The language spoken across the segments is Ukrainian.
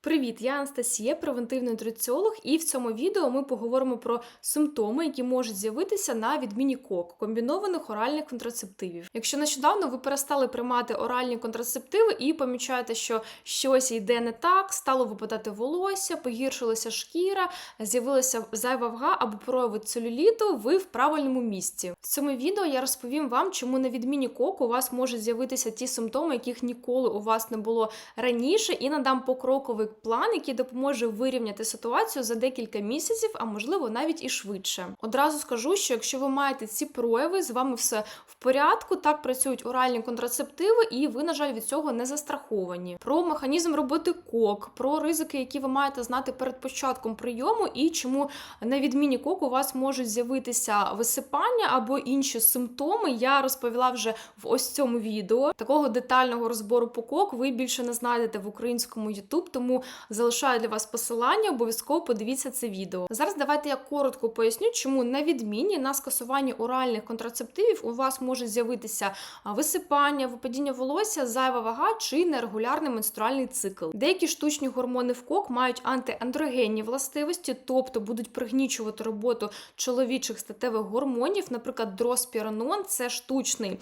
Привіт, я Анастасія, превентивний нутриціолог, і в цьому відео ми поговоримо про симптоми, які можуть з'явитися на відміні КОК комбінованих оральних контрацептивів. Якщо нещодавно ви перестали приймати оральні контрацептиви і помічаєте, що щось йде не так, стало випадати волосся, погіршилася шкіра, з'явилася зайва вага або прояви целюліту, ви в правильному місці. В цьому відео я розповім вам, чому на відміні КОК у вас можуть з'явитися ті симптоми, яких ніколи у вас не було раніше, і надам покроковий план, який допоможе вирівняти ситуацію за декілька місяців, а можливо навіть і швидше. Одразу скажу, що якщо ви маєте ці прояви, з вами все в порядку, так працюють оральні контрацептиви, і ви, на жаль, від цього не застраховані. Про механізм роботи кок, про ризики, які ви маєте знати перед початком прийому, і чому на відміні кок у вас можуть з'явитися висипання або інші симптоми. Я розповіла вже в ось цьому відео. Такого детального розбору по кок ви більше не знайдете в українському YouTube, тому залишаю для вас посилання. Обов'язково подивіться це відео. Зараз давайте я коротко поясню, чому на відміні на скасуванні оральних контрацептивів у вас може з'явитися висипання, випадіння волосся, зайва вага чи нерегулярний менструальний цикл. Деякі штучні гормони в кок мають антиандрогенні властивості, тобто будуть пригнічувати роботу чоловічих статевих гормонів, наприклад, дроспіронон це штучний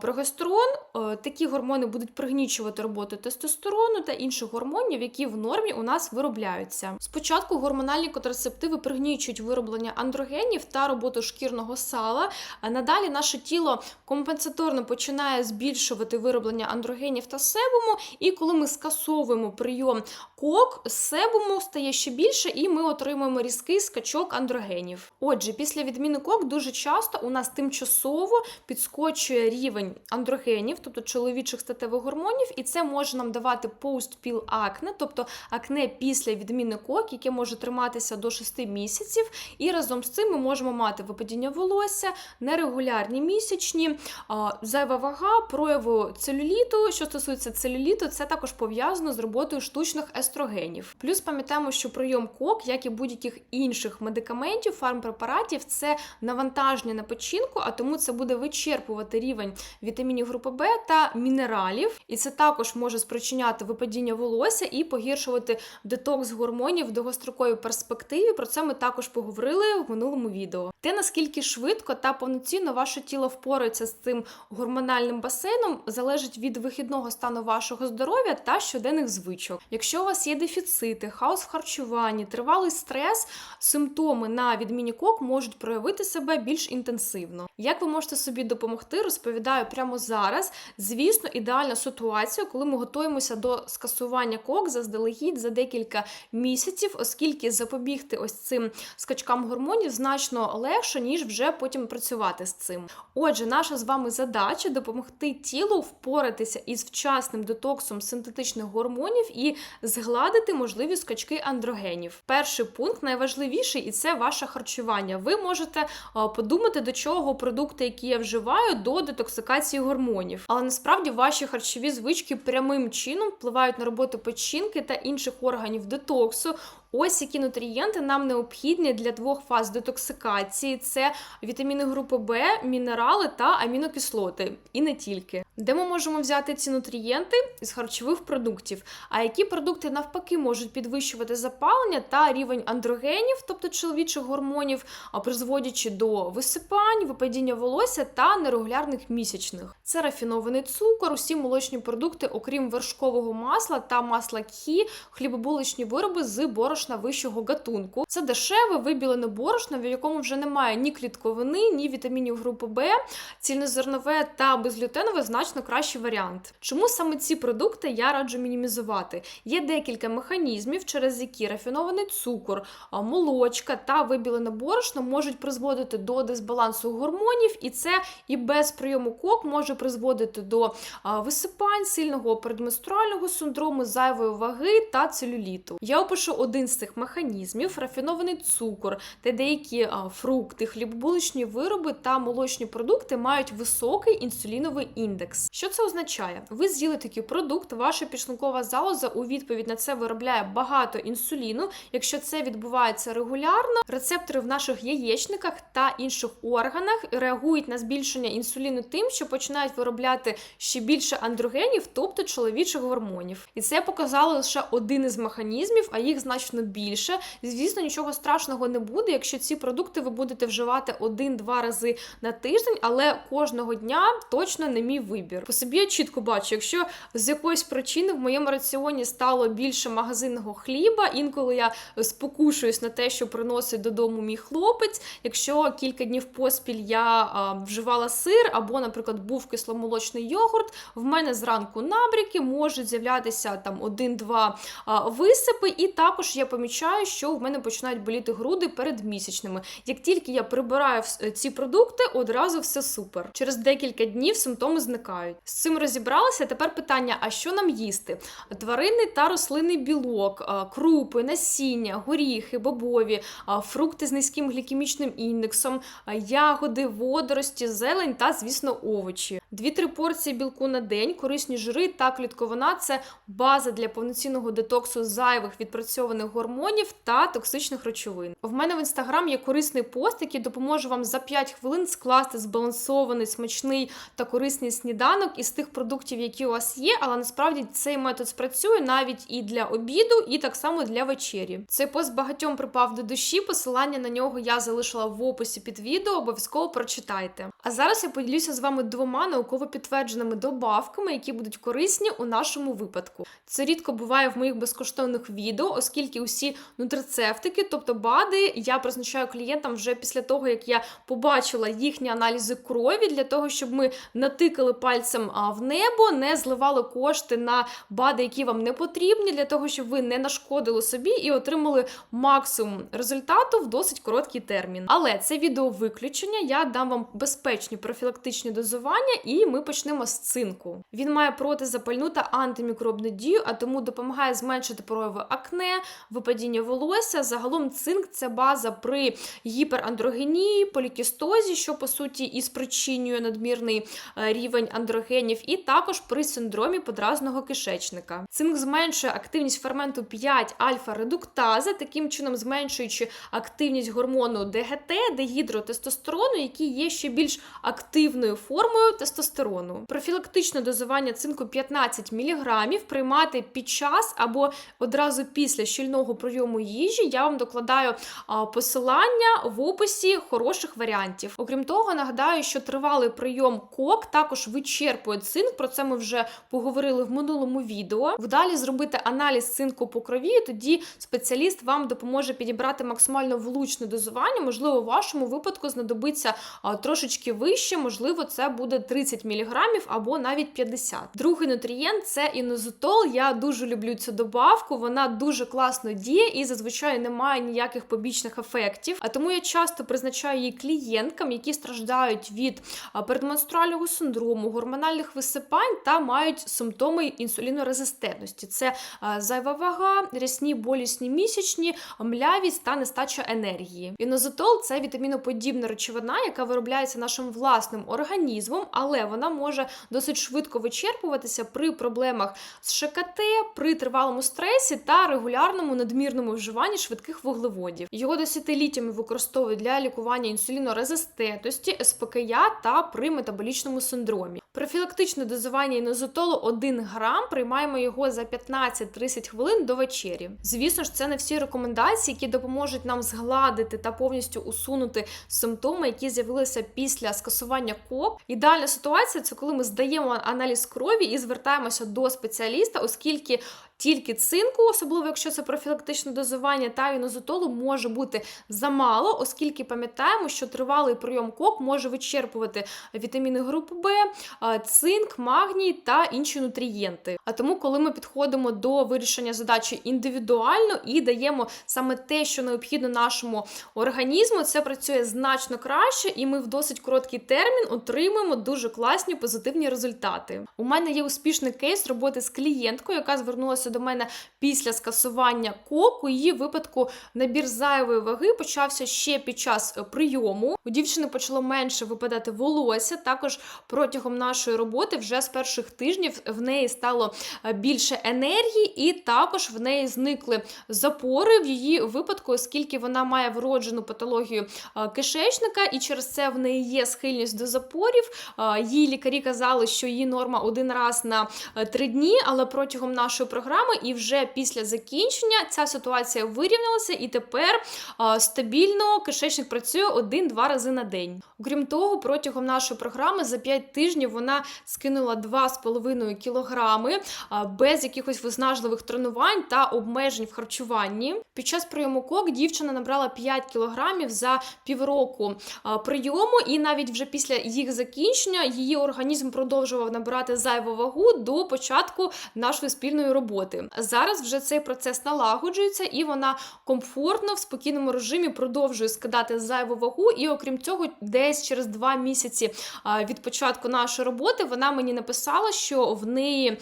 прогестерон. Е, Такі гормони будуть пригнічувати роботу тестостерону та інших гормонів, які в нормі у нас виробляються. Спочатку гормональні контрацептиви пригнічують вироблення андрогенів та роботу шкірного сала. А надалі наше тіло компенсаторно починає збільшувати вироблення андрогенів та себуму. І коли ми скасовуємо прийом кок, себуму стає ще більше, і ми отримуємо різкий скачок андрогенів. Отже, після відміни кок дуже часто у нас тимчасово підскочує рівень андрогенів, тобто чоловічих статевих гормонів, і це може нам давати постпіл акне, тобто акне після відміни кок, яке може триматися до 6 місяців. І разом з цим ми можемо мати випадіння волосся, нерегулярні місячні, зайва вага, прояву целюліту. Що стосується целюліту, це також пов'язано з роботою штучних естрогенів. Плюс пам'ятаємо, що прийом кок, як і будь-яких інших медикаментів, фармпрепаратів, це навантаження на печінку, а тому це буде вичерпувати рівень вітамінів групи Б та мінералів, і це також може спричиняти випадіння волосся і погіршувати детокс гормонів в довгостроковій перспективі. Про це ми також поговорили в минулому відео. Те наскільки швидко та повноцінно ваше тіло впорається з цим гормональним басейном, залежить від вихідного стану вашого здоров'я та щоденних звичок. Якщо у вас є дефіцити, хаос в харчуванні, тривалий стрес, симптоми на відміні кок можуть проявити себе більш інтенсивно. Як ви можете собі допомогти, розповідаю прямо зараз. Звісно, ідеальна ситуація, коли ми готуємося до скасування кок заздалегідь за декілька місяців, оскільки запобігти ось цим скачкам гормонів значно легше, ніж вже потім працювати з цим. Отже, наша з вами задача допомогти тілу впоратися із вчасним детоксом синтетичних гормонів і згладити можливі скачки андрогенів. Перший пункт найважливіший, і це ваше харчування. Ви можете подумати, до чого продукти, які я вживаю, до детоксикації гормонів. Але насправді ваші харчові звички прямим чином впливають на роботу печінки та інших органів детоксу. Ось які нутрієнти нам необхідні для двох фаз детоксикації: це вітаміни групи Б, мінерали та амінокислоти, і не тільки. Де ми можемо взяти ці нутрієнти з харчових продуктів? А які продукти навпаки можуть підвищувати запалення та рівень андрогенів, тобто чоловічих гормонів, призводячи до висипань, випадіння волосся та нерегулярних місячних? Це рафінований цукор, усі молочні продукти, окрім вершкового масла та масла кхі, хлібобуличні вироби з борошна вищого гатунку. Це дешеве вибілене борошно, в якому вже немає ні клітковини, ні вітамінів групи Б, цільнозернове та безглютенове значно кращий варіант. Чому саме ці продукти я раджу мінімізувати? Є декілька механізмів, через які рафінований цукор, молочка та вибілене борошно можуть призводити до дисбалансу гормонів, і це і без прийому кок може призводити до висипань, сильного передменструального синдрому, зайвої ваги та целюліту. Я опишу один з цих механізмів рафінований цукор та деякі фрукти, хлібобуличні вироби та молочні продукти мають високий інсуліновий індекс. Що це означає? Ви з'їли такий продукт, ваша підшлункова залоза у відповідь на це виробляє багато інсуліну. Якщо це відбувається регулярно, рецептори в наших яєчниках та інших органах реагують на збільшення інсуліну тим, що починають виробляти ще більше андрогенів, тобто чоловічих гормонів. І це показало лише один із механізмів, а їх значно більше. Звісно, нічого страшного не буде, якщо ці продукти ви будете вживати один-два рази на тиждень, але кожного дня точно не мій вибір. По собі я чітко бачу, якщо з якоїсь причини в моєму раціоні стало більше магазинного хліба, інколи я спокушуюсь на те, що приносить додому мій хлопець. Якщо кілька днів поспіль я вживала сир або, наприклад, був кисломолочний йогурт, в мене зранку набряки можуть з'являтися там один-два висипи, і також я помічаю, що в мене починають боліти груди перед місячними. Як тільки я прибираю ці продукти, одразу все супер. Через декілька днів симптоми зникають. З цим розібралися. Тепер питання: а що нам їсти? Тваринний та рослинний білок, крупи, насіння, горіхи, бобові, фрукти з низьким глікемічним індексом, ягоди, водорості, зелень та, звісно, овочі. Дві-три порції білку на день, корисні жири та клітковина це база для повноцінного детоксу зайвих відпрацьованих гормонів та токсичних речовин. В мене в інстаграм є корисний пост, який допоможе вам за 5 хвилин скласти збалансований, смачний та корисний сніданок із тих продуктів, які у вас є, але насправді цей метод спрацює навіть і для обіду, і так само для вечері. Цей пост багатьом припав до душі. Посилання на нього я залишила в описі під відео. Обов'язково прочитайте. А зараз я поділюся з вами двома науково підтвердженими добавками, які будуть корисні у нашому випадку. Це рідко буває в моїх безкоштовних відео, оскільки усі нутрицептики, тобто БАДи, я призначаю клієнтам вже після того, як я побачила їхні аналізи крові, для того, щоб ми натикали пальцем в небо, не зливали кошти на БАДи, які вам не потрібні, для того, щоб ви не нашкодили собі і отримали максимум результату в досить короткий термін. Але це відео виключення. Я дам вам безпечні профілактичні дозування, і ми почнемо з цинку. Він має протизапальну та антимікробну дію, а тому допомагає зменшити прояви акне, випадіння волосся. Загалом цинк це база при гіперандрогенії, полікістозі, що по суті і спричинює надмірний е, рівень андрогенів, і також при синдромі подразного кишечника. Цинк зменшує активність ферменту 5 альфа-редуктази, таким чином зменшуючи активність гормону ДГТ, дегідротестостерону, який є ще більш активною формою тестостерону. Профілактичне дозування цинку 15 мг приймати під час або одразу після щільного прийому їжі. Я вам докладаю посилання в описі хороших варіантів. Окрім того, нагадаю, що тривалий прийом кок також вичерпує цинк. Про це ми вже поговорили в минулому відео. Вдалі зробити аналіз цинку по крові. Тоді спеціаліст вам допоможе підібрати максимально влучне дозування. Можливо, в вашому випадку знадобиться трошечки вище, можливо, це буде 30 мг або навіть 50. Другий нутрієнт це інозотол. Я дуже люблю цю добавку. Вона дуже класно діє і зазвичай не має ніяких побічних ефектів. А тому я часто призначаю її клієнткам, які страждають від передменструального синдрому, гормональних висипань та мають симптоми інсулінорезистентності. Це зайва вага, рясні болісні місячні, млявість та нестача енергії. Інозотол це вітаміноподібна речовина, яка виробляється нашим власним організмом, але вона може досить швидко вичерпуватися при проблемах з ШКТ, при тривалому стресі та регулярному надмірному вживанні швидких вуглеводів. Його десятиліттями використовують для лікування інсулінорезистентності, СПКЯ та при метаболічному синдромі. Профілактичне дозування інозотолу 1 грам, приймаємо його за 15-30 хвилин до вечері. Звісно ж, це не всі рекомендації, які допоможуть нам згладити та повністю усунути симптоми, які з'явилися після скасування КОП. Ідеальна ситуація це коли ми здаємо аналіз крові і звертаємося до спеціаліста, оскільки тільки цинку, особливо якщо це профілактичне дозування та інозотолу, може бути замало, оскільки пам'ятаємо, що тривалий прийом кок може вичерпувати вітаміни групи Б, цинк, магній та інші нутрієнти. А тому, коли ми підходимо до вирішення задачі індивідуально і даємо саме те, що необхідно нашому організму, це працює значно краще, і ми в досить короткий термін отримуємо дуже класні позитивні результати. У мене є успішний кейс роботи з клієнткою, яка звернулася звернулася до мене після скасування коку. Її випадку набір зайвої ваги почався ще під час е, прийому. У дівчини почало менше випадати волосся. Також протягом нашої роботи, вже з перших тижнів, в неї стало е, більше енергії, і також в неї зникли запори в її випадку, оскільки вона має вроджену патологію е, кишечника, і через це в неї є схильність до запорів. Їй лікарі казали, що її норма один раз на три дні, але протягом нашої програми і вже після закінчення ця ситуація вирівнялася, і тепер стабільно кишечник працює один-два рази на день. Окрім того, протягом нашої програми за 5 тижнів вона скинула 2,5 кілограми без якихось виснажливих тренувань та обмежень в харчуванні. Під час прийому кок дівчина набрала 5 кілограмів за півроку прийому, і навіть вже після їх закінчення її організм продовжував набирати зайву вагу до початку нашої спільної роботи. Зараз вже цей процес налагоджується, і вона комфортно в спокійному режимі продовжує скидати зайву вагу. І окрім цього, десь через два місяці від початку нашої роботи вона мені написала, що в неї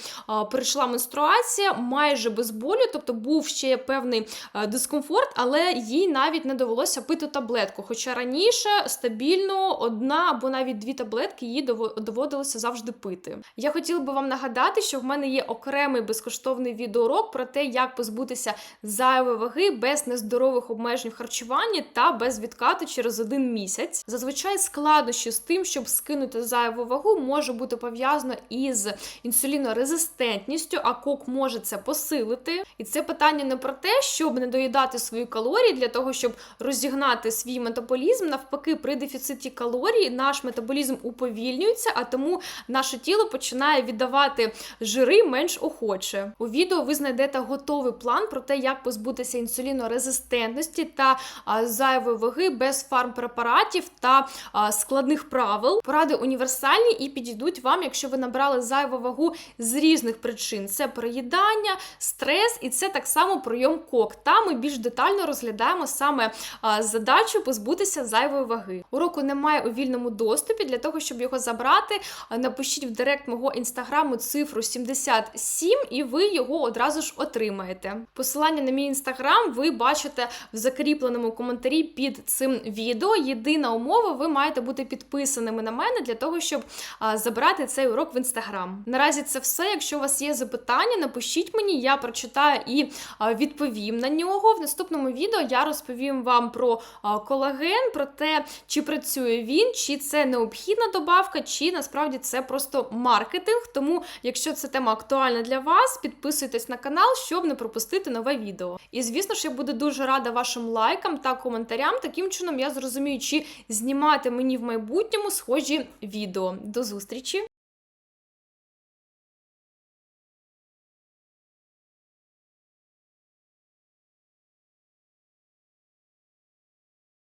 прийшла менструація майже без болю, тобто був ще певний дискомфорт, але їй навіть не довелося пити таблетку. Хоча раніше стабільно одна або навіть дві таблетки їй доводилося завжди пити. Я хотіла би вам нагадати, що в мене є окремий безкоштовний відеоурок про те, як позбутися зайвої ваги без нездорових обмежень в харчуванні та без відкату через один місяць. Зазвичай складнощі з тим, щоб скинути зайву вагу, може бути пов'язано із інсулінорезистентністю, а кок може це посилити. І це питання не про те, щоб не доїдати свої калорії для того, щоб розігнати свій метаболізм. Навпаки, при дефіциті калорій наш метаболізм уповільнюється, а тому наше тіло починає віддавати жири менш охоче. У відео ви знайдете готовий план про те, як позбутися інсулінорезистентності та зайвої ваги без фармпрепаратів та складних правил. Поради універсальні і підійдуть вам, якщо ви набрали зайву вагу з різних причин: це переїдання, стрес, і це так само прийом кок. Там ми більш детально розглядаємо саме задачу позбутися зайвої ваги. Уроку немає у вільному доступі. Для того, щоб його забрати, напишіть в директ мого інстаграму цифру 77, і ви його одразу ж отримаєте. Посилання на мій інстаграм ви бачите в закріпленому коментарі під цим відео. Єдина умова, ви маєте бути підписаними на мене для того, щоб забрати цей урок в інстаграм. Наразі це все. Якщо у вас є запитання, напишіть мені, я прочитаю і відповім на нього. В наступному відео я розповім вам про колаген, про те, чи працює він, чи це необхідна добавка, чи насправді це просто маркетинг. Тому, якщо ця тема актуальна для вас, підписуйтесь на канал, щоб не пропустити нове відео. І звісно ж, я буду дуже рада вашим лайкам та коментарям. Таким чином я зрозумію, чи знімати мені в майбутньому схожі відео. До зустрічі!